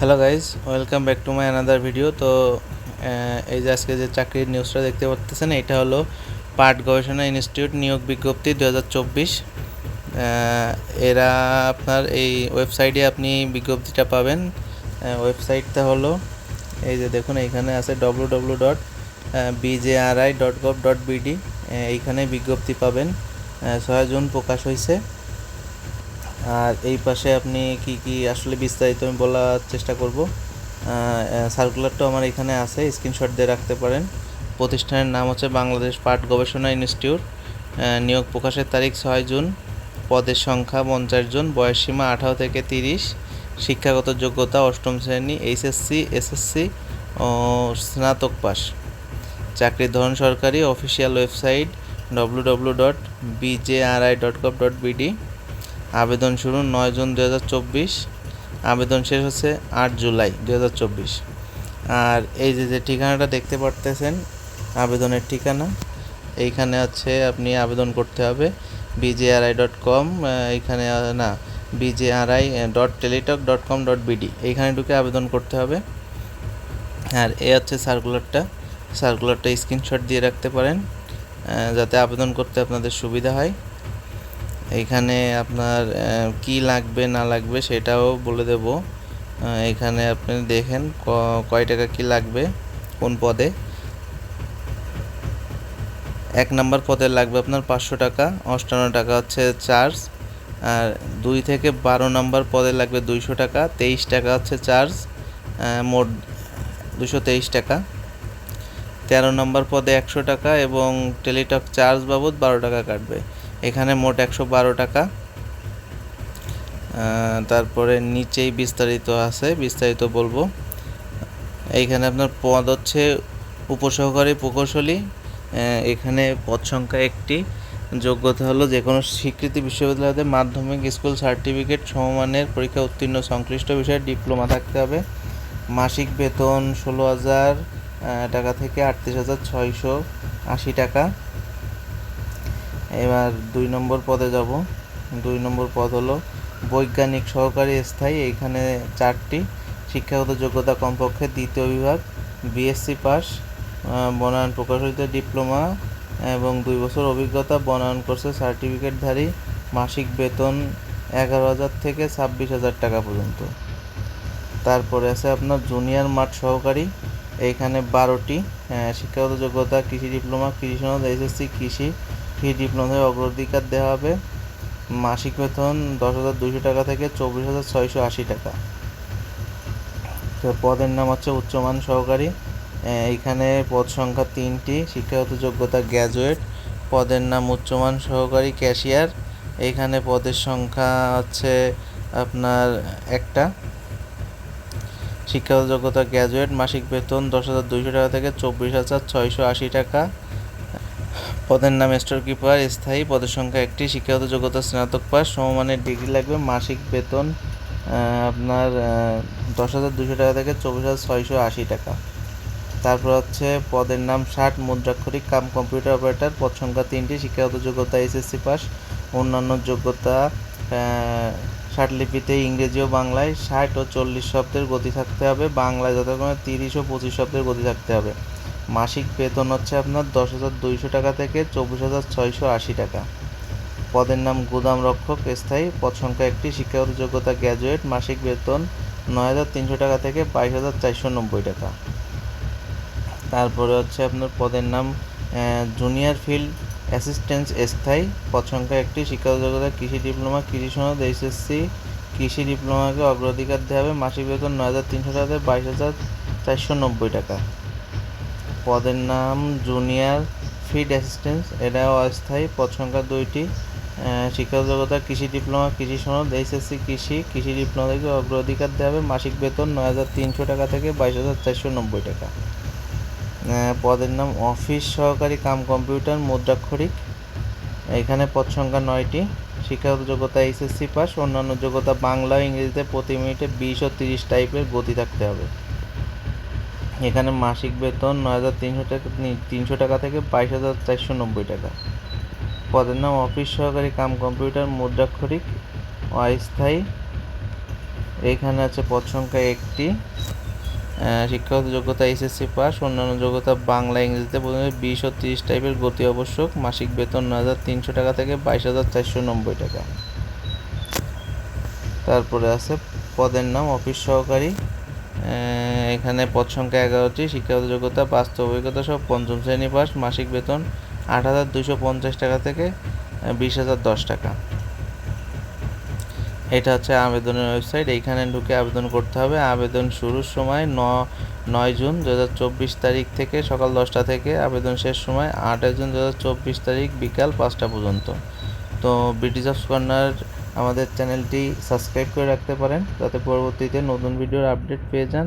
Hello guys welcome back to my another video তো এই যে আজকে যে চাকরির নিউজটা দেখতে পাচ্ছেন এটা হলো পাট গবেষণা ইনস্টিটিউট নিয়োগ বিজ্ঞপ্তি দু হাজার চব্বিশ। এরা আপনার এই ওয়েবসাইটে আপনি বিজ্ঞপ্তিটা পাবেন। ওয়েবসাইটটা হলো, এই যে দেখুন, এইখানে আছে W W dot BJRI dot gov dot BD এইখানে বিজ্ঞপ্তি পাবেন। ছয় জুন প্রকাশ হয়েছে আর এই পাশে আপনি কি কি আসলে বিস্তারিত আমি বলার চেষ্টা করব? সার্কুলারটা আমার এখানে আছে স্ক্রিনশট দিয়ে রাখতে পারেন। প্রতিষ্ঠানের নাম হচ্ছে বাংলাদেশ পাট গবেষণা ইনস্টিটিউট। নিয়োগ প্রকাশের তারিখ ছয় জুন, পদের সংখ্যা পঞ্চাশ জন বয়সসীমা আঠারো থেকে তিরিশ, শিক্ষাগত যোগ্যতা অষ্টম শ্রেণি এইচএসসি এসএসসি ও স্নাতক পাস চাকরির ধরন সরকারি official website W W dot BJRI dot gov dot BD আবেদন শুরু নয় জুন দু হাজার চব্বিশ, আবেদন শেষ হচ্ছে আট জুলাই দু হাজার চব্বিশ। আর এই যে যে ঠিকানাটা দেখতে পারতেছেন, আবেদনের ঠিকানা, এইখানে আছে আপনি আবেদন করতে হবে বিজেআরআই ডট কম এইখানে না BJRI dot Teletalk dot com dot BD এইখানে ঢুকে আবেদন করতে হবে। আর এ হচ্ছে সার্কুলারটা সার্কুলারটা স্ক্রিনশট দিয়ে রাখতে পারেন যাতে আবেদন করতে আপনাদের সুবিধা হয়। এইখানে আপনার কি লাগবে, না লাগবে সেটাও বলে দেব। এখানে আপনি দেখেন কয় টাকা কি লাগবে, কোন পদে। এক নাম্বার পদে লাগবে আপনার পাঁচশো টাকা, অষ্টান্ন টাকা হচ্ছে চার্জ। আর দুই থেকে বারো নাম্বার পদে লাগবে দুইশো টাকা, তেইশ টাকা হচ্ছে চার্জ। মোট দুশো তেইশ টাকা। তেরো নম্বর পদে একশো টাকা এবং টেলিটক চার্জ বাবদ বারো টাকা কাটবে। এখানে মোট একশো বারো টাকা। তারপরে নিচেই বিস্তারিত আছে, বিস্তারিত বলব। এইখানে আপনার পদ হচ্ছে উপসহকারী প্রকৌশলী। এখানে পদ সংখ্যা একটি। যোগ্যতা হলো যে কোনো স্বীকৃতি বিশ্ববিদ্যালয়তে মাধ্যমিক স্কুল সার্টিফিকেট সমমানের পরীক্ষা উত্তীর্ণ, সংশ্লিষ্ট বিষয়ে ডিপ্লোমা থাকতে হবে। মাসিক বেতন ষোলো হাজার টাকা থেকে আটত্রিশ হাজার ছয়শো আশি টাকা। এবার দুই নম্বর পদে যাব। দুই নম্বর পদ হলো বৈজ্ঞানিক সহকারী স্থায়ী। এইখানে চারটি শিক্ষাগত যোগ্যতা কমপক্ষে দ্বিতীয় বিভাগ বিএসসি পাস বনায়ন প্রকাশিত ডিপ্লোমা এবং দুই বছর অভিজ্ঞতা, বনায়ন কোর্সের সার্টিফিকেটধারী, মাসিক বেতন এগারো হাজার থেকে ছাব্বিশ হাজার টাকা পর্যন্ত। তারপরে আছে আপনার জুনিয়র মাঠ সহকারী। এইখানে বারোটি শিক্ষাগত যোগ্যতা, কৃষি ডিপ্লোমা, কৃষি সনদ এসএসসি কৃষি কৃষি ডিপ্লোমায় অগ্রাধিকার দেওয়া হবে? মাসিক বেতন দশ হাজার দুইশো টাকা থেকে চব্বিশ হাজার ছয়শো আশি টাকা। তো পদের নাম হচ্ছে উচ্চমান সহকারী। আহ, এইখানে পদ সংখ্যা তিনটি শিক্ষাগত যোগ্যতা গ্র্যাজুয়েট পদের নাম উচ্চমান সহকারী ক্যাশিয়ার এইখানে পদের সংখ্যা হচ্ছে আপনার একটা। শিক্ষাগত যোগ্যতা গ্র্যাজুয়েট মাসিক বেতন দশ হাজার দুইশো টাকা থেকে চব্বিশ হাজার ছয়শো আশি টাকা। পদের নাম স্টোর কিপার, স্থায়ী পদের সংখ্যা একটি, শিক্ষাগত যোগ্যতা স্নাতক পাস, সমমানের ডিগ্রি লাগবে, মাসিক বেতন আপনার দশ হাজার দুশো টাকা থেকে চব্বিশ হাজার ছয়শো আশি টাকা। তারপর হচ্ছে পদের নাম ষাট, মুদ্রাক্ষরিক, কাম কম্পিউটার অপারেটর, পদ সংখ্যা তিনটি, শিক্ষাগত যোগ্যতা এসএসসি পাস, অন্যান্য যোগ্যতা ষাট লিপিতে ইংরেজি ও বাংলায়, ষাট ও চল্লিশ শব্দের গতি থাকতে হবে, বাংলায় যথাক্রমে তিরিশ ও পঁচিশ শব্দের গতি থাকতে হবে। মাসিক বেতন হচ্ছে আপনার দশ হাজার দুইশো টাকা থেকে চব্বিশ হাজার ছয়শো আশি টাকা। পদের নাম গুদাম রক্ষক, স্থায়ী পদ সংখ্যা একটি, শিক্ষাগত যোগ্যতা গ্র্যাজুয়েট, মাসিক বেতন নয় হাজার তিনশো টাকা থেকে বাইশ হাজার চারশো নব্বই টাকা। তারপরে হচ্ছে আপনার পদের নাম জুনিয়র ফিল্ড অ্যাসিস্ট্যান্স স্থায়ী পদ সংখ্যা একটি, শিক্ষাগত যোগ্যতা, কৃষি ডিপ্লোমা, কৃষি সনদ, এইচএসসি, কৃষি ডিপ্লোমাকে অগ্রাধিকার দেওয়া হবে, মাসিক বেতন নয় হাজার তিনশো টাকা থেকে বাইশ হাজার চারশো নব্বই টাকা। পদের নাম জুনিয়র ফিড অ্যাসিস্ট্যান্স এটাও অস্থায়ী পদ সংখ্যা দুইটি শিক্ষাগত যোগ্যতা কৃষি ডিপ্লোমা, কৃষি সনদ, এইচএসসি কৃষি কৃষি ডিপ্লোমা থেকে অগ্রাধিকার দেওয়া হবে। মাসিক বেতন নয় হাজার তিনশো টাকা থেকে বাইশ হাজার চারশো নব্বই টাকা। পদের নাম অফিস সহকারী কাম কম্পিউটার মুদ্রাক্ষরিক। এখানে পদ সংখ্যা নয়টি শিক্ষাগত যোগ্যতা এইচএসসি পাস, অন্যান্য যোগ্যতা বাংলা ইংরেজিতে প্রতি মিনিটে বিশ ও তিরিশ টাইপের গতি থাকতে হবে। এখানে মাসিক বেতন নয় হাজার তিনশো টাকা তিনশো টাকা থেকে বাইশ হাজার চারশো নব্বই টাকা। পদের নাম অফিস সহকারী কাম কম্পিউটার, মুদ্রাক্ষরিক, অস্থায়ী। এখানে আছে পদ সংখ্যা একটি। শিক্ষাগত যোগ্যতা এসএসসি পাস, অন্যান্য যোগ্যতা বাংলা, ইংরেজিতে প্রথমে বিশ ও তিরিশ টাইপের গতি আবশ্যক। মাসিক বেতন নয় হাজার তিনশো টাকা থেকে বাইশ হাজার চারশো নব্বই টাকা। তারপরে আছে পদের নাম অফিস সহকারী এখানে পদ সংখ্যা এগারোটি শিক্ষাগত যোগ্যতা, বাস্তব অভিজ্ঞতা সহ পঞ্চম শ্রেণি পাস, মাসিক বেতন আট হাজার দুশো পঞ্চাশ টাকা থেকে বিশ হাজার দশ টাকা। এটা হচ্ছে আবেদনের ওয়েবসাইট, এইখানে ঢুকে আবেদন করতে হবে। আবেদন শুরুর সময় ন, নয় জুন দু হাজার চব্বিশ তারিখ থেকে, সকাল দশটা থেকে আবেদন শেষ সময় আটই জুন দু হাজার চব্বিশ তারিখ বিকাল পাঁচটা পর্যন্ত। তো ব্রিটিশ অফ কর্নার আমাদের চ্যানেলটি সাবস্ক্রাইব করে রাখতে পারেন, যাতে পরবর্তীতে নতুন ভিডিওর আপডেট পেয়ে যান।